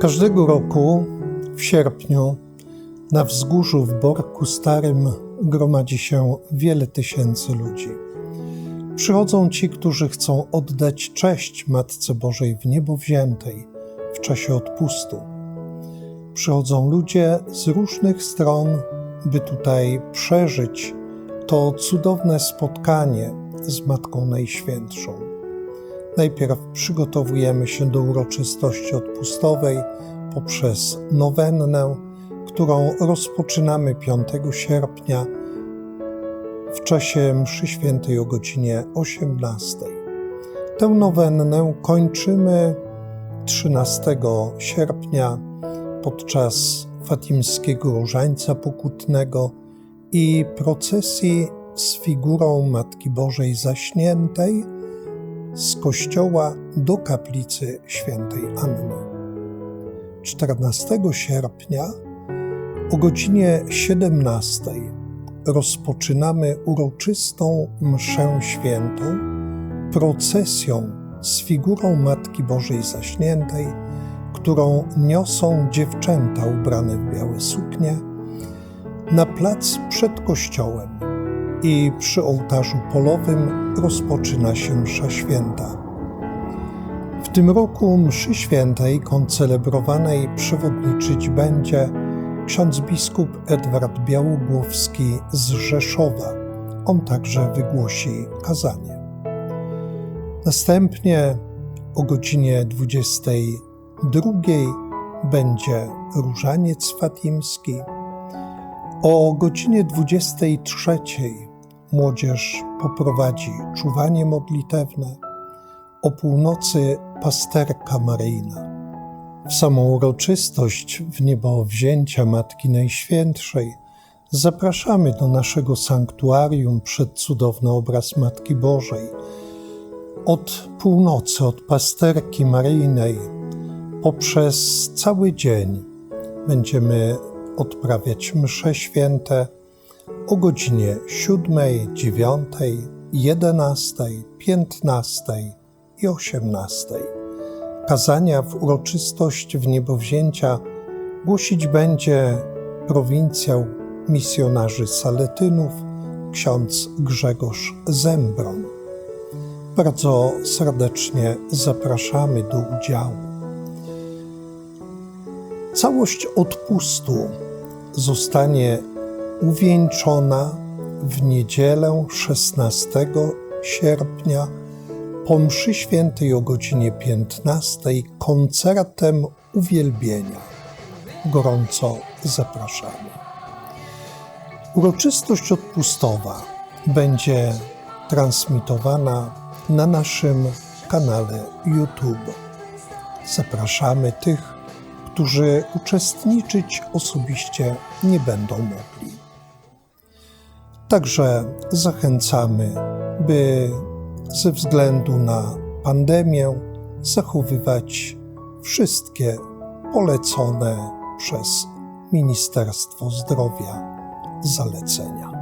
Każdego roku w sierpniu na wzgórzu w Borku Starym gromadzi się wiele tysięcy ludzi. Przychodzą ci, którzy chcą oddać cześć Matce Bożej w niebo wziętej w czasie odpustu. Przychodzą ludzie z różnych stron, by tutaj przeżyć to cudowne spotkanie z Matką Najświętszą. Najpierw przygotowujemy się do uroczystości odpustowej poprzez nowennę, którą rozpoczynamy 5 sierpnia w czasie mszy świętej o godzinie 18. Tę nowennę kończymy 13 sierpnia podczas fatimskiego różańca pokutnego i procesji z figurą Matki Bożej Zaśniętej z kościoła do kaplicy świętej Anny. 14 sierpnia o godzinie 17 rozpoczynamy uroczystą mszę świętą procesją z figurą Matki Bożej Zaśniętej, którą niosą dziewczęta ubrane w białe suknie na plac przed kościołem i przy ołtarzu polowym rozpoczyna się msza święta. W tym roku mszy świętej koncelebrowanej przewodniczyć będzie ksiądz biskup Edward Białogłowski z Rzeszowa. On także wygłosi kazanie. Następnie o godzinie 22 będzie różaniec fatimski. O godzinie 23 młodzież poprowadzi czuwanie modlitewne. O północy pasterka maryjna. W samą uroczystość w niebowzięcia Matki Najświętszej zapraszamy do naszego sanktuarium przed cudowny obraz Matki Bożej. Od północy, od pasterki maryjnej, poprzez cały dzień będziemy odprawiać msze święte o godzinie 7, 9, 11, 15 i 18. Kazania w uroczystość w niebowzięcia głosić będzie prowincjał misjonarzy Saletynów, ksiądz Grzegorz Zembron. Bardzo serdecznie zapraszamy do udziału. Całość odpustu zostanie uwieńczona w niedzielę 16 sierpnia po mszy świętej o godzinie 15 koncertem uwielbienia. Gorąco zapraszamy. Uroczystość odpustowa będzie transmitowana na naszym kanale YouTube. Zapraszamy tych, którzy uczestniczyć osobiście nie będą mogli. Także zachęcamy, by ze względu na pandemię zachowywać wszystkie polecone przez Ministerstwo Zdrowia zalecenia.